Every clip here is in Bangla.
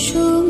树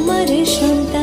তোমার সন্তান